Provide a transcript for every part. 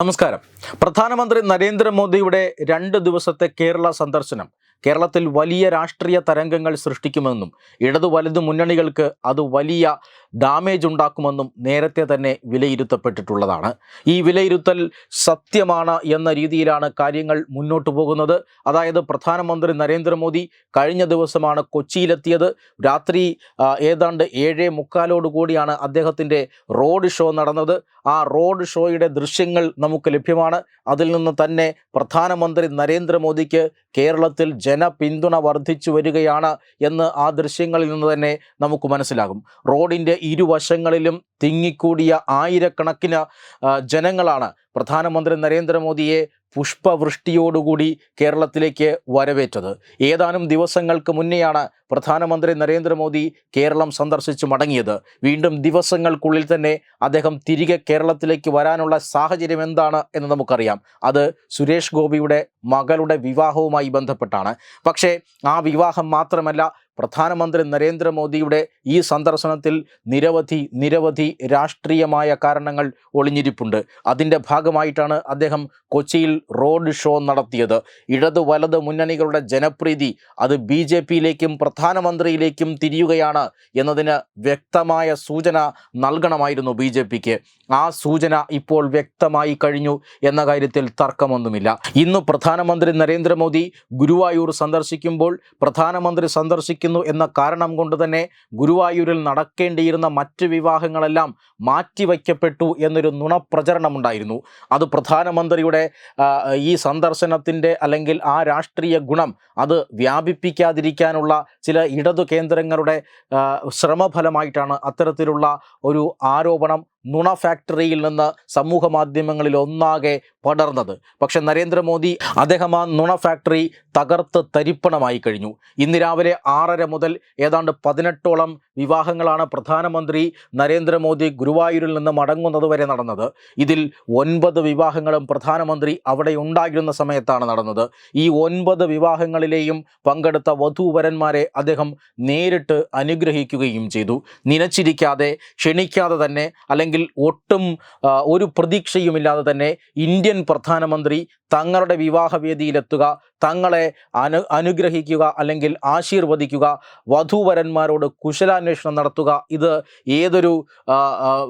നമസ്കാരം. പ്രധാനമന്ത്രി നരേന്ദ്രമോദിയുടെ രണ്ട് ദിവസത്തെ കേരള സന്ദർശനം കേരളത്തിൽ വലിയ രാഷ്ട്രീയ തരംഗങ്ങൾ സൃഷ്ടിക്കുമെന്നും ഇടതു വലതു മുന്നണികൾക്ക് അത് വലിയ ഡാമേജ് ഉണ്ടാക്കുമെന്നും നേരത്തെ തന്നെ വിലയിരുത്തപ്പെട്ടിട്ടുള്ളതാണ്. ഈ വിലയിരുത്തൽ സത്യമാണ് എന്ന രീതിയിലാണ് കാര്യങ്ങൾ മുന്നോട്ട് പോകുന്നത്. അതായത് പ്രധാനമന്ത്രി നരേന്ദ്രമോദി കഴിഞ്ഞ ദിവസമാണ് കൊച്ചിയിലെത്തിയത്. രാത്രി ഏതാണ്ട് ഏഴേ മുക്കാലോട് കൂടിയാണ് അദ്ദേഹത്തിന്റെ റോഡ് ഷോ നടന്നത്. ആ റോഡ് ഷോയുടെ ദൃശ്യങ്ങൾ നമുക്ക് ലഭ്യമാണ്. അതിൽ നിന്ന് തന്നെ പ്രധാനമന്ത്രി നരേന്ദ്രമോദിക്ക് കേരളത്തിൽ ജനപിന്തുണ വർദ്ധിച്ചു വരികയാണ് എന്ന് ആ ദൃശ്യങ്ങളിൽ നിന്ന് തന്നെ നമുക്ക് മനസ്സിലാകും. റോഡിന്റെ ഇരുവശങ്ങളിലും തിങ്ങിക്കൂടിയ ആയിരക്കണക്കിന് ജനങ്ങളാണ്. പ്രധാനമന്ത്രി നരേന്ദ്രമോദിയെ പുഷ്പവൃഷ്ടിയോടുകൂടി കേരളത്തിലേക്ക് വരവേറ്റത്. ഏതാനും ദിവസങ്ങൾക്ക് മുന്നെയാണ് പ്രധാനമന്ത്രി നരേന്ദ്രമോദി കേരളം സന്ദർശിച്ച് മടങ്ങിയത്. വീണ്ടും ദിവസങ്ങൾക്കുള്ളിൽ തന്നെ അദ്ദേഹം തിരികെ കേരളത്തിലേക്ക് വരാനുള്ള സാഹചര്യം എന്താണ് എന്ന് നമുക്കറിയാം. അത് സുരേഷ് ഗോപിയുടെ മകളുടെ വിവാഹവുമായി ബന്ധപ്പെട്ടാണ്. പക്ഷേ ആ വിവാഹം മാത്രമല്ല പ്രധാനമന്ത്രി നരേന്ദ്രമോദിയുടെ ഈ സന്ദർശനത്തിൽ നിരവധി നിരവധി രാഷ്ട്രീയമായ കാരണങ്ങൾ ഒളിഞ്ഞിരിപ്പുണ്ട്. അതിന്റെ ഭാഗമായിട്ടാണ് അദ്ദേഹം കൊച്ചിയിൽ റോഡ് ഷോ നടത്തിയത്. ഇടത് വലത് മുന്നണികളുടെ ജനപ്രീതി അത് ബി ജെ പിയിലേക്കും പ്രധാനമന്ത്രിയിലേക്കും തിരിയുകയാണ് എന്നതിന് വ്യക്തമായ സൂചന നൽകണമായിരുന്നു ബി ജെ പിക്ക്. ആ സൂചന ഇപ്പോൾ വ്യക്തമായി കഴിഞ്ഞു എന്ന കാര്യത്തിൽ തർക്കമൊന്നുമില്ല. ഇന്ന് പ്രധാനമന്ത്രി നരേന്ദ്രമോദി ഗുരുവായൂർ സന്ദർശിക്കുമ്പോൾ പ്രധാനമന്ത്രി സന്ദർശിക്കുന്നു എന്ന കാരണം കൊണ്ട് തന്നെ ഗുരുവായൂരിൽ നടക്കേണ്ടിയിരുന്ന മറ്റ് വിവാഹങ്ങളെല്ലാം മാറ്റിവയ്ക്കപ്പെട്ടു എന്നൊരു നുണപ്രചരണമുണ്ടായിരുന്നു അത് പ്രധാനമന്ത്രിയുടെ ഈ സന്ദർശനത്തിന്റെ അല്ലെങ്കിൽ ആ രാഷ്ട്രീയ ഗുണം അത് വ്യാപിപ്പിക്കാതിരിക്കാനുള്ള ചില ഇടതു കേന്ദ്രങ്ങളുടെ ശ്രമഫലമായിട്ടാണ് അത്തരത്തിലുള്ള ഒരു ആരോപണം നുണ ഫാക്ടറിയിൽ നിന്ന് സമൂഹ മാധ്യമങ്ങളിൽ ഒന്നാകെ പടർന്നത്. പക്ഷെ നരേന്ദ്രമോദി അദ്ദേഹം ആ നുണ ഫാക്ടറി തകർത്ത് തരിപ്പണമായി കഴിഞ്ഞു. ഇന്ന് രാവിലെ ആറര മുതൽ ഏതാണ്ട് പതിനെട്ടോളം വിവാഹങ്ങളാണ് പ്രധാനമന്ത്രി നരേന്ദ്രമോദി ഗുരുവായൂരിൽ നിന്ന് മടങ്ങുന്നത് വരെ നടന്നത്. ഇതിൽ ഒൻപത് വിവാഹങ്ങളും പ്രധാനമന്ത്രി അവിടെ ഉണ്ടായിരുന്ന സമയത്താണ് നടന്നത്. ഈ ഒൻപത് വിവാഹങ്ങളിലെയും പങ്കെടുത്ത വധൂവരന്മാരെ അദ്ദേഹം നേരിട്ട് അനുഗ്രഹിക്കുകയും ചെയ്തു. നിനച്ചിരിക്കാതെ ക്ഷണിക്കാതെ തന്നെ അല്ലെങ്കിൽ ഒട്ടും ഒരു പ്രതീക്ഷയുമില്ലാതെ തന്നെ ഇന്ത്യൻ പ്രധാനമന്ത്രി തങ്ങളുടെ വിവാഹവേദിയിലെത്തുക. തങ്ങളെ അനു അനുഗ്രഹിക്കുക അല്ലെങ്കിൽ ആശീർവദിക്കുക. വധൂവരന്മാരോട് കുശലാന്വേഷണം നടത്തുക. ഇത് ഏതൊരു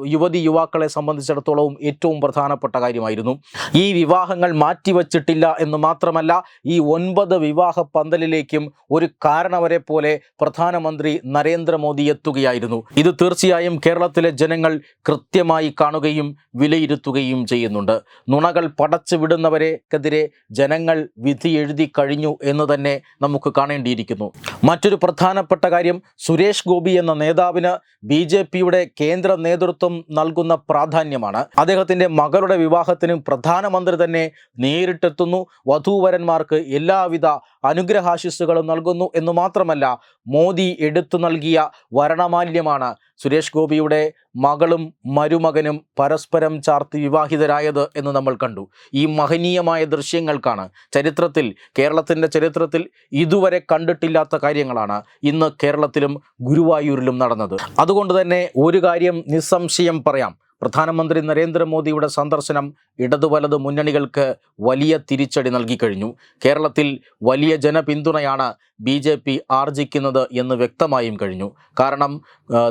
യുവതി യുവാക്കളെ സംബന്ധിച്ചിടത്തോളവും ഏറ്റവും പ്രധാനപ്പെട്ട കാര്യമായിരുന്നു. ഈ വിവാഹങ്ങൾ മാറ്റിവച്ചിട്ടില്ല എന്ന് മാത്രമല്ല ഈ ഒൻപത് വിവാഹ പന്തലിലേക്കും ഒരു കാരണവരെ പോലെ പ്രധാനമന്ത്രി നരേന്ദ്രമോദി എത്തുകയായിരുന്നു. ഇത് തീർച്ചയായും കേരളത്തിലെ ജനങ്ങൾ കൃത്യമായി കാണുകയും വിലയിരുത്തുകയും ചെയ്യുന്നുണ്ട്. നുണകൾ പടച്ചു വിടുന്നവരെക്കെതിരെ ജനങ്ങൾ വിധി കഴിഞ്ഞു എന്ന് തന്നെ നമുക്ക് കാണേണ്ടിയിരിക്കുന്നു. മറ്റൊരു പ്രധാനപ്പെട്ട കാര്യം സുരേഷ് ഗോപി എന്ന നേതാവിന് ബി ജെ പിയുടെ കേന്ദ്ര നേതൃത്വം നൽകുന്ന പ്രാധാന്യമാണ്. അദ്ദേഹത്തിന്റെ മകളുടെ വിവാഹത്തിന് പ്രധാനമന്ത്രി തന്നെ നേരിട്ടെത്തുന്നു. വധൂവരന്മാർക്ക് എല്ലാവിധ അനുഗ്രഹാശിസ്സുകളും നൽകുന്നു എന്ന് മാത്രമല്ല മോദി എടുത്തു നൽകിയ വരണമാല്യമാണ് സുരേഷ് ഗോപിയുടെ മകളും മരുമകനും പരസ്പരം ചാർത്തി വിവാഹിതരായത് എന്ന് നമ്മൾ കണ്ടു. ഈ മഹനീയമായ ദൃശ്യങ്ങൾക്കാണ്. ചരിത്രത്തിൽ കേരളത്തിന്റെ ചരിത്രത്തിൽ ഇതുവരെ കണ്ടിട്ടില്ലാത്ത കാര്യങ്ങളാണ് ഇന്ന് കേരളത്തിലും ഗുരുവായൂരിലും നടന്നത്. അതുകൊണ്ട് തന്നെ ഒരു കാര്യം നിസ്സംശയം പറയാം. പ്രധാനമന്ത്രി നരേന്ദ്രമോദിയുടെ സന്ദർശനം ഇടതുവലത് മുന്നണികൾക്ക് വലിയ തിരിച്ചടി നൽകിക്കഴിഞ്ഞു കേരളത്തിൽ വലിയ ജനപിന്തുണയാണ് ബി ജെ പി ആർജിക്കുന്നത് എന്ന് വ്യക്തമായും കഴിഞ്ഞു. കാരണം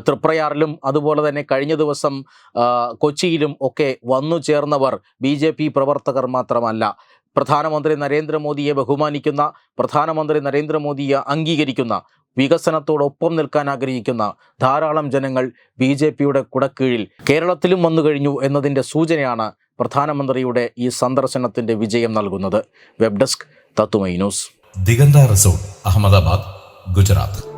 തൃപ്രയാറിലും അതുപോലെ തന്നെ കഴിഞ്ഞ ദിവസം കൊച്ചിയിലും ഒക്കെ വന്നു ചേർന്നവർ ബി ജെ പി പ്രവർത്തകർ മാത്രമല്ല. പ്രധാനമന്ത്രി നരേന്ദ്രമോദിയെ ബഹുമാനിക്കുന്ന പ്രധാനമന്ത്രി നരേന്ദ്രമോദിയെ അംഗീകരിക്കുന്ന വികസനത്തോടൊപ്പം നിൽക്കാൻ ആഗ്രഹിക്കുന്ന ധാരാളം ജനങ്ങൾ ബി ജെ പിയുടെ കുടക്കീഴിൽ കേരളത്തിലും വന്നു കഴിഞ്ഞു എന്നതിന്റെ സൂചനയാണ് പ്രധാനമന്ത്രിയുടെ ഈ സന്ദർശനത്തിന്റെ വിജയം നൽകുന്നത്. വെബ് ഡെസ്ക് തത്തുമൈ ന്യൂസ്. ദിഗന്ത റിസോർട്ട് അഹമ്മദാബാദ് ഗുജറാത്ത്.